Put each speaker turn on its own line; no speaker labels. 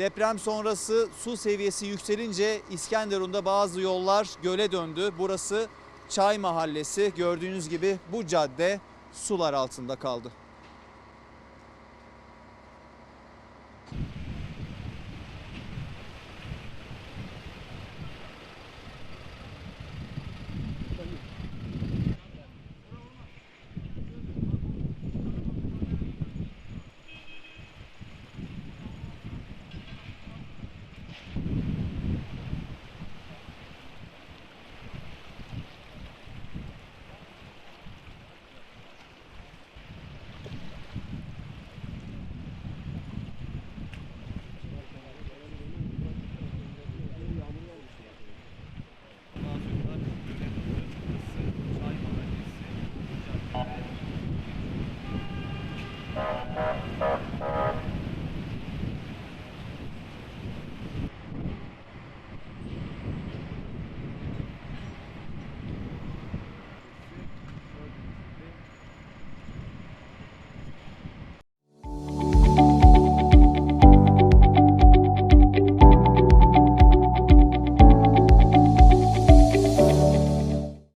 Deprem sonrası su seviyesi yükselince İskenderun'da bazı yollar göle döndü. Burası Çay Mahallesi. Gördüğünüz gibi bu cadde sular altında kaldı.